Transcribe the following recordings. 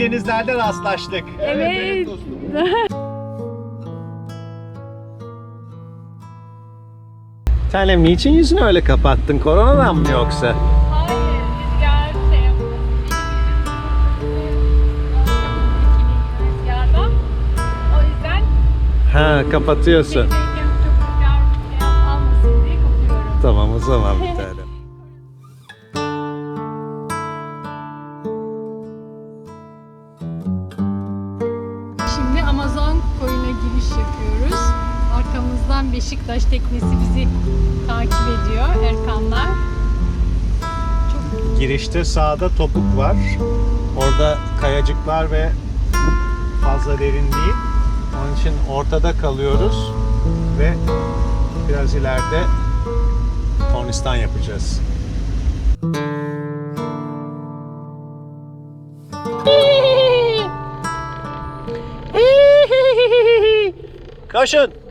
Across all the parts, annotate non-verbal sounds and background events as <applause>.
denizlerde rastlaştık. Evet. <laughs> Tanem niçin yüzünü öyle kapattın? Koronadan mı yoksa? Hayır, rüzgar şey yapmasın. Rüzgardan. O yüzden Ha kapatıyorsun. şeydeyken çok rüzgar almasın diye kapıyorum. Tamam o zaman bir tanem. Teknesi bizi takip ediyor Erkanlar. Çok Girişte sağda topuk var. Orada kayacıklar ve fazla derin değil. Onun için ortada kalıyoruz ve biraz ileride tornistan yapacağız. Koşun!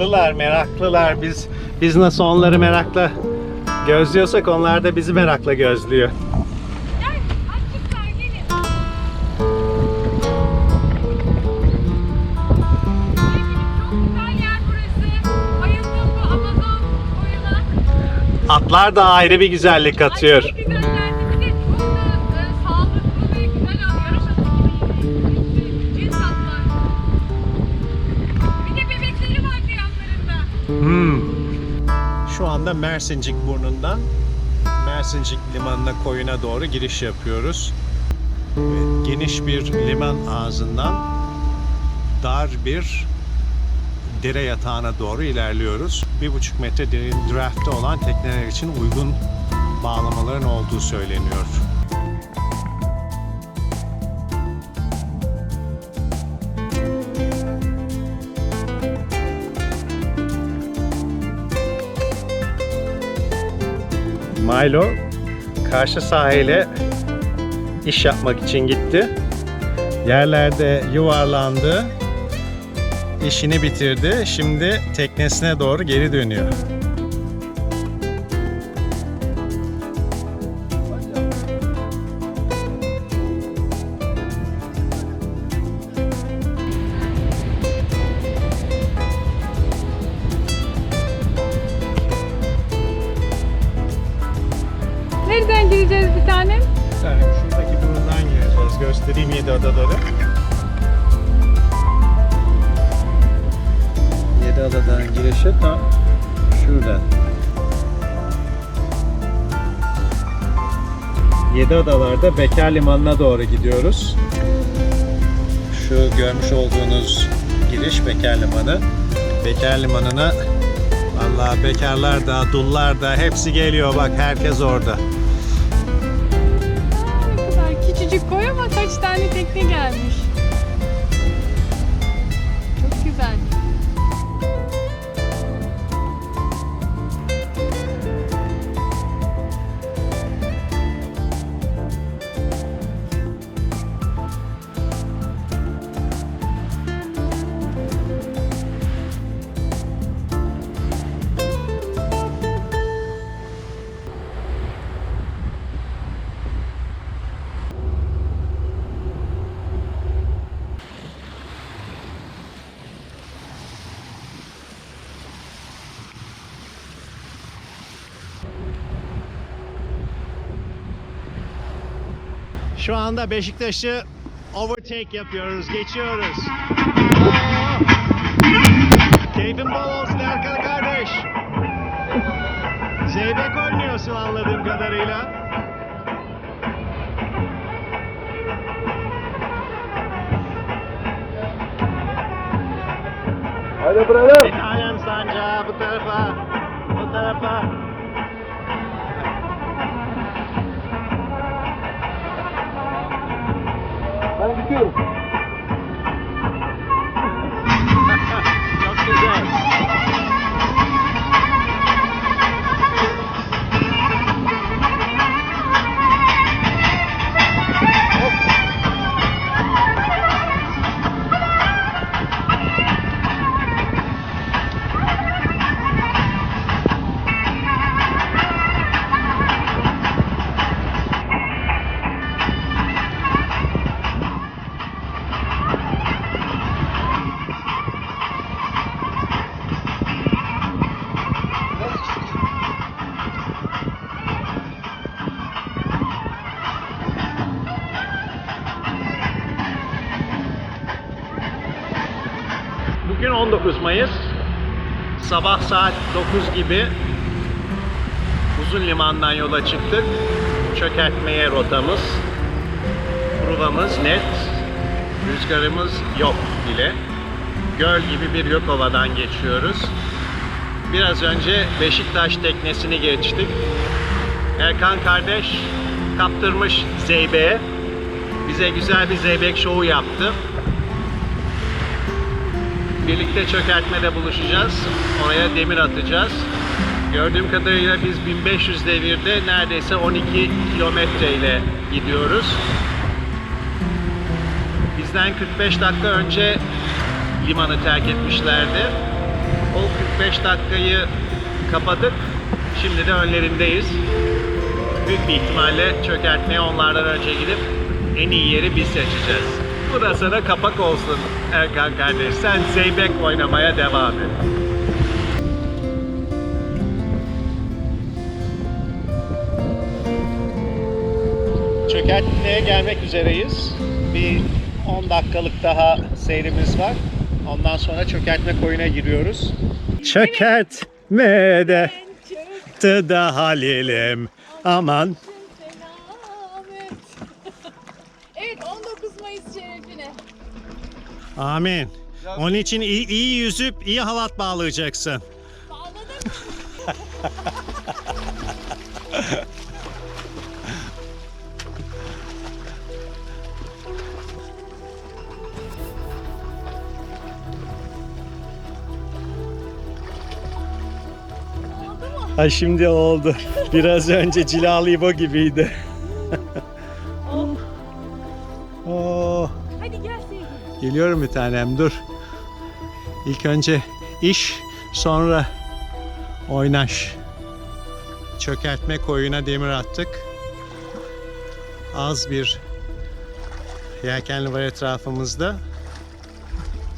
E, meraklılar. Biz biz nasıl onları merakla gözlüyorsak onlar da bizi merakla gözlüyor. Atlar da ayrı bir güzellik katıyor. Ay, Anda Mersincik burnundan Mersincik limanına koyuna doğru giriş yapıyoruz. Ve geniş bir liman ağzından dar bir dere yatağına doğru ilerliyoruz. Bir buçuk metre derin draftte olan tekneler için uygun bağlamaların olduğu söyleniyor. Milo karşı sahile iş yapmak için gitti. Yerlerde yuvarlandı. İşini bitirdi. Şimdi teknesine doğru geri dönüyor. Göstereyim yedi adaları. Yedi adadan girişi tam şuradan. Yedi adalarda Bekar Limanı'na doğru gidiyoruz. Şu görmüş olduğunuz giriş Bekar Limanı. Bekar Limanı'na Vallahi bekarlar da, dullar da hepsi geliyor bak herkes orada. Küçücük koy ama kaç tane tekne gelmiş. Şu anda Beşiktaş'ı overtake yapıyoruz, geçiyoruz. Keyfin bol olsun Erkan kardeş. Zeybek oynuyorsun anladığım kadarıyla. Hadi brother. Bir tanem sancağı bu tarafa, bu tarafa. Ben gidiyorum. 19 Mayıs sabah saat 9 gibi Uzun Liman'dan yola çıktık. Çökertmeye rotamız. Pruvamız net. Rüzgarımız yok bile. Göl gibi bir Gökova'dan geçiyoruz. Biraz önce Beşiktaş teknesini geçtik. Erkan kardeş kaptırmış Zeybe'ye. Bize güzel bir zeybek şovu yaptı. Birlikte çökertmede buluşacağız. Oraya demir atacağız. Gördüğüm kadarıyla biz 1500 devirde neredeyse 12 kilometre ile gidiyoruz. Bizden 45 dakika önce limanı terk etmişlerdi. O 45 dakikayı kapadık. Şimdi de önlerindeyiz. Büyük bir ihtimalle çökertmeye onlardan önce gidip en iyi yeri biz seçeceğiz. Bu da sana kapak olsun Erkan kardeş. Sen Zeybek oynamaya devam et. Çökertmeye gelmek üzereyiz. Bir 10 dakikalık daha seyrimiz var. Ondan sonra çökertme koyuna giriyoruz. Çökertmede çıktı da Halil'im. Aman Selamet. evet 19 Mayıs şerefine. Amin. Onun için iyi, iyi yüzüp iyi halat bağlayacaksın. Mu? Ha şimdi oldu. Biraz önce Cilalı İbo gibiydi. Geliyorum bir tanem dur. İlk önce iş sonra oynaş. Çökertme koyuna demir attık. Az bir yelkenli var etrafımızda.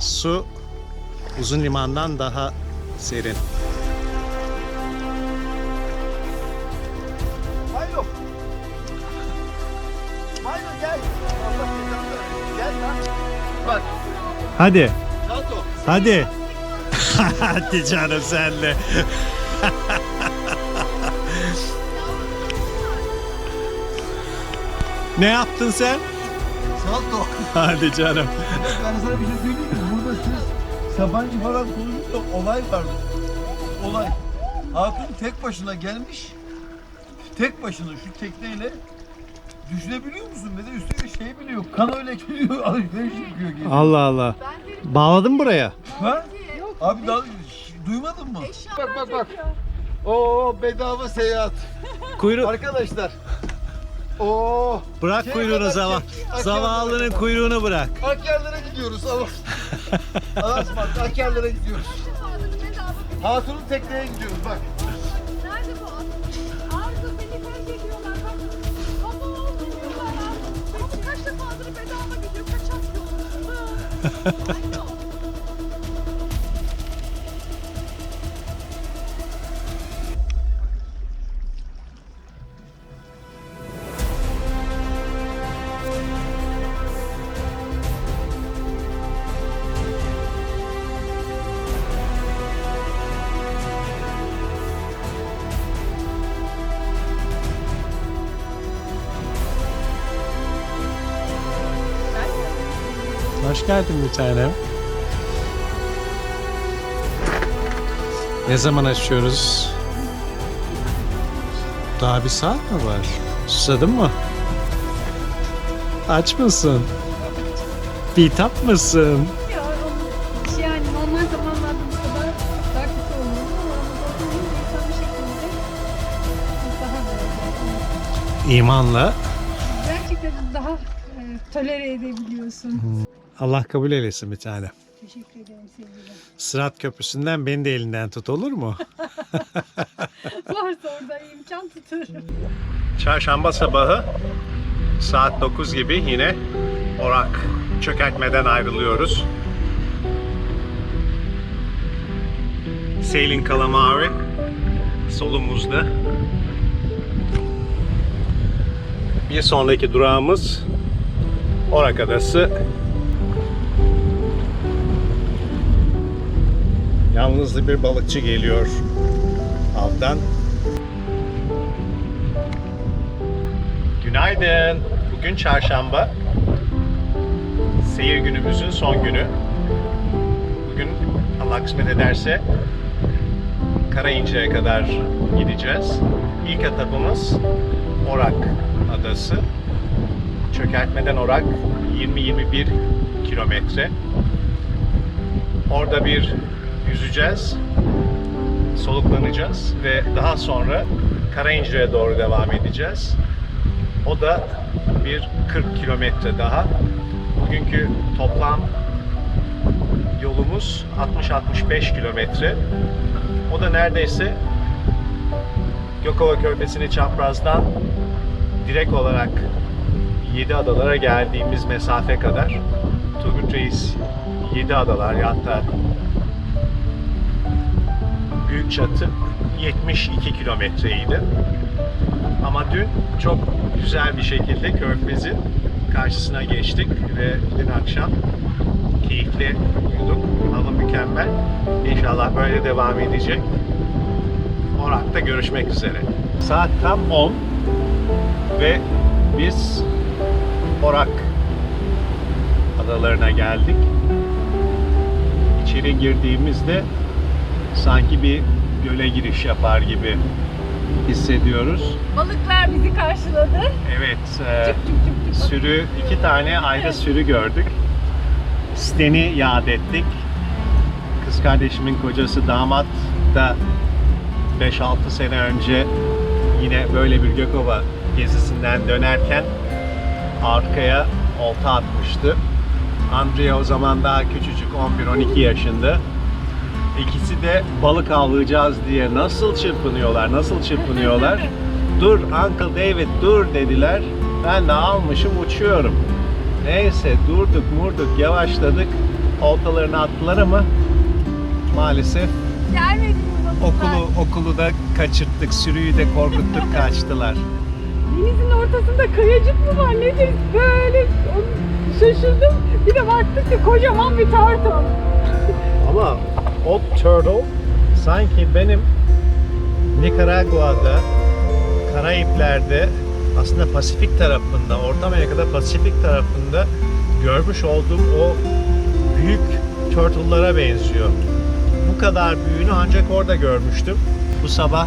Su uzun limandan daha serin. Hadi, hadi. <laughs> hadi canım senle. <laughs> ne yaptın sen? Salto. Hadi canım. ben sana bir şey söyleyeyim mi? Burada siz Sabancı falan konuşursa olay vardı. Olay. Hatun tek başına gelmiş. Tek başına şu tekneyle düşünebiliyor musun? Ve de üstüne şey biliyor. Kan öyle geliyor. <laughs> Alışveriş yapıyor geliyor. Allah Allah. Bağladın buraya. Ha? Yok. Abi daha duymadın mı? Bak bak bak. Oo bedava seyahat. Kuyruğu Arkadaşlar. Oo. bırak Şeye kuyruğunu kadar zava çek. Akyarlara zavallının kuyruğunu bırak. Akyarlara gidiyoruz. Allah. <laughs> Alasmat Akyarlara gidiyoruz. Bir- Hatun'un tekneye gidiyoruz bak. I don't. Geldin bir tanem. Ne zaman açıyoruz? Daha bir saat mi var? Susadın mı? Aç mısın? Bitap mısın? Ya onun- yani normal zamanlarda bu kadar daha kötü olmuyor ama Ramazan'da insan bir şekilde daha böyle. İmanla. Gerçekten daha e, tolere edebiliyorsun. Allah kabul eylesin bir tane. Teşekkür ederim sevgilim. Sırat Köprüsü'nden beni de elinden tut olur mu? <laughs> Varsa orada imkan tutarım. Çarşamba sabahı saat 9 gibi yine Orak çökertmeden ayrılıyoruz. Sailing Calamari solumuzda. Bir sonraki durağımız Orak Adası. Yalnızlı bir balıkçı geliyor avdan. Günaydın. Bugün çarşamba. Seyir günümüzün son günü. Bugün Allah kısmet ederse Karayincir'e kadar gideceğiz. İlk etapımız Orak Adası. Çökertmeden Orak 20-21 kilometre. Orada bir yüzeceğiz, soluklanacağız ve daha sonra Karayincir'e doğru devam edeceğiz. O da bir 40 kilometre daha. Bugünkü toplam yolumuz 60-65 kilometre. O da neredeyse Gökova Körfezi'ni çaprazdan direkt olarak 7 adalara geldiğimiz mesafe kadar. Turgut Reis 7 adalar ya hatta büyük çatı 72 kilometreydi. Ama dün çok güzel bir şekilde Körfez'in karşısına geçtik ve dün akşam keyifli uyuduk. Hava mükemmel. İnşallah böyle devam edecek. Orak'ta görüşmek üzere. Saat tam 10 ve biz Orak adalarına geldik. İçeri girdiğimizde sanki bir göle giriş yapar gibi hissediyoruz. Balıklar bizi karşıladı. Evet, e, Çık çık çık çık. sürü iki tane ayrı sürü gördük. Sten'i yad ettik. Kız kardeşimin kocası damat da 5-6 sene önce yine böyle bir Gökova gezisinden dönerken arkaya olta atmıştı. Andrea o zaman daha küçücük 11-12 yaşında. İkisi de balık avlayacağız diye nasıl çırpınıyorlar, nasıl çırpınıyorlar. <laughs> dur Uncle David dur dediler. Ben de almışım uçuyorum. Neyse durduk murduk yavaşladık. Oltalarını attılar ama maalesef Gelmedi okulu okulu da kaçırttık. Sürüyü de korkuttuk kaçtılar. Denizin ortasında kayacık mı var nedir? Böyle şaşırdım. Bir de baktık ki kocaman bir tarton. Ama o turtle sanki benim Nikaragua'da, Karayipler'de aslında Pasifik tarafında, Orta Amerika'da Pasifik tarafında görmüş olduğum o büyük turtle'lara benziyor. Bu kadar büyüğünü ancak orada görmüştüm. Bu sabah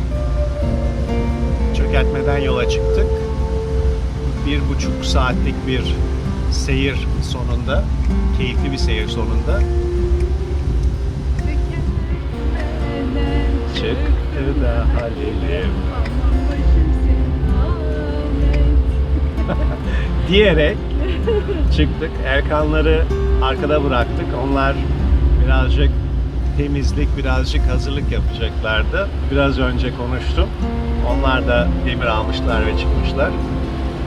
çökertmeden yola çıktık. Bir buçuk saatlik bir seyir sonunda, keyifli bir seyir sonunda Çıktı da Halil'im <laughs> diyerek çıktık. Erkanları arkada bıraktık. Onlar birazcık temizlik, birazcık hazırlık yapacaklardı. Biraz önce konuştum. Onlar da demir almışlar ve çıkmışlar.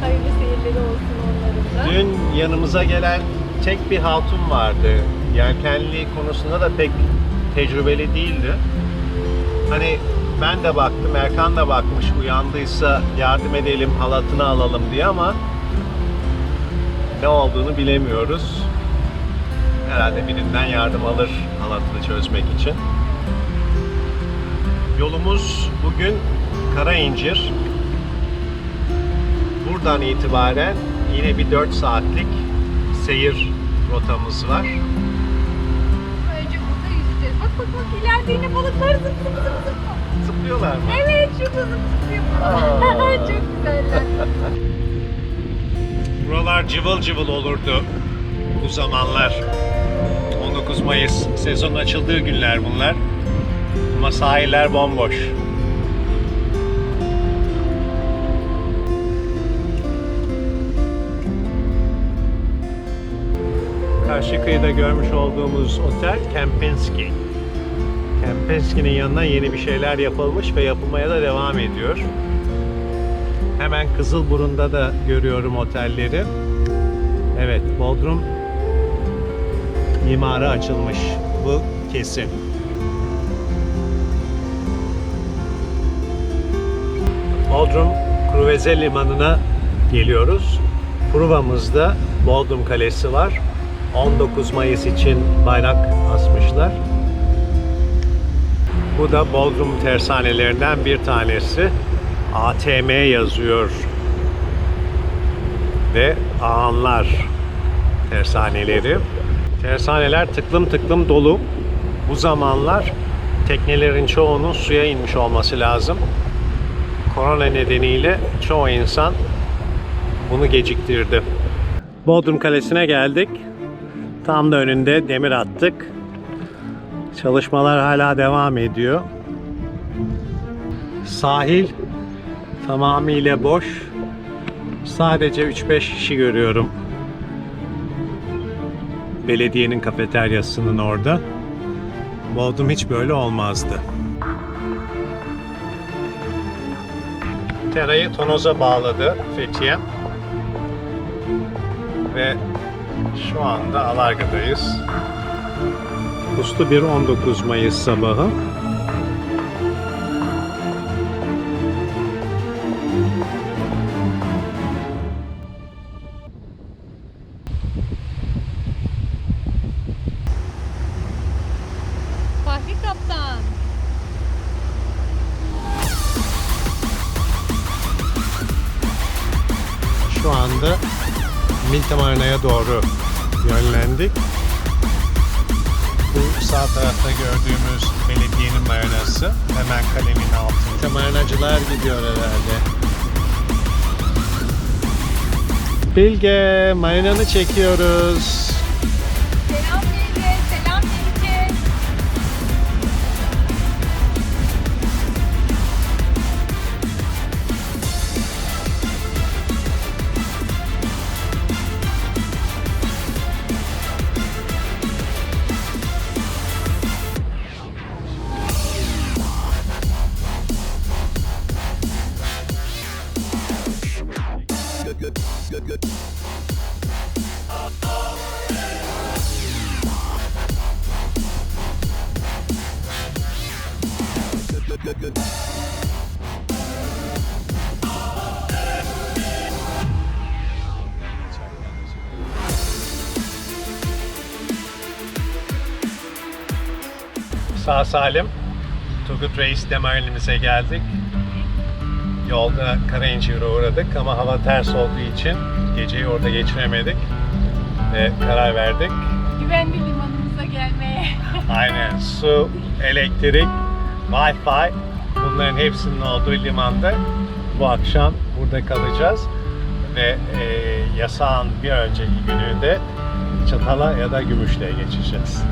Hayırlı seyirleri olsun onların da. Dün yanımıza gelen tek bir hatun vardı. Yelkenli konusunda da pek tecrübeli değildi. Hani ben de baktım, Erkan da bakmış uyandıysa yardım edelim, halatını alalım diye ama ne olduğunu bilemiyoruz. Herhalde birinden yardım alır halatını çözmek için. Yolumuz bugün Karayincir. Buradan itibaren yine bir 4 saatlik seyir rotamız var. İleride yine balıklar zıp zıp zıp zıp. Zıplıyorlar mı? Evet şurada zıp zıp Aa. <laughs> Çok güzeller. Buralar cıvıl cıvıl olurdu bu zamanlar. 19 Mayıs sezon açıldığı günler bunlar. Ama sahiller bomboş. Karşı kıyıda görmüş olduğumuz otel Kempinski. Kempinski'nin yanına yeni bir şeyler yapılmış ve yapılmaya da devam ediyor. Hemen Kızılburun'da da görüyorum otelleri. Evet, Bodrum mimarı açılmış. Bu kesin. Bodrum Kruveze Limanı'na geliyoruz. Pruva'mızda Bodrum Kalesi var. 19 Mayıs için bayrak asmışlar. Bu da Bodrum tersanelerinden bir tanesi. ATM yazıyor. Ve Ağanlar tersaneleri. Tersaneler tıklım tıklım dolu. Bu zamanlar teknelerin çoğunun suya inmiş olması lazım. Korona nedeniyle çoğu insan bunu geciktirdi. Bodrum Kalesi'ne geldik. Tam da önünde demir attık. Çalışmalar hala devam ediyor. Sahil tamamıyla boş. Sadece 3-5 kişi görüyorum. Belediyenin kafeteryasının orada. Bodrum hiç böyle olmazdı. Terayı tonoza bağladı Fethiye. Ve şu anda Alarga'dayız. Puslu bir 19 Mayıs sabahı. Fahri Kaptan. Şu anda Milta Marina'ya doğru yönlendik. Sağ tarafta gördüğümüz belediyenin marinası. Hemen kalemin altında. Marinacılar gidiyor herhalde. Bilge, marinanı çekiyoruz. Sağ salim Turgut Reis Demarinimize geldik. Yolda Karayincir'e uğradık ama hava ters olduğu için geceyi orada geçiremedik. Ve karar verdik. Güvenli limanımıza gelmeye. Aynen su, elektrik, Wi-Fi bunların hepsinin olduğu limanda bu akşam burada kalacağız. Ve e, yasağın bir önceki gününde Çatal'a ya da Gümüşlü'ye geçeceğiz.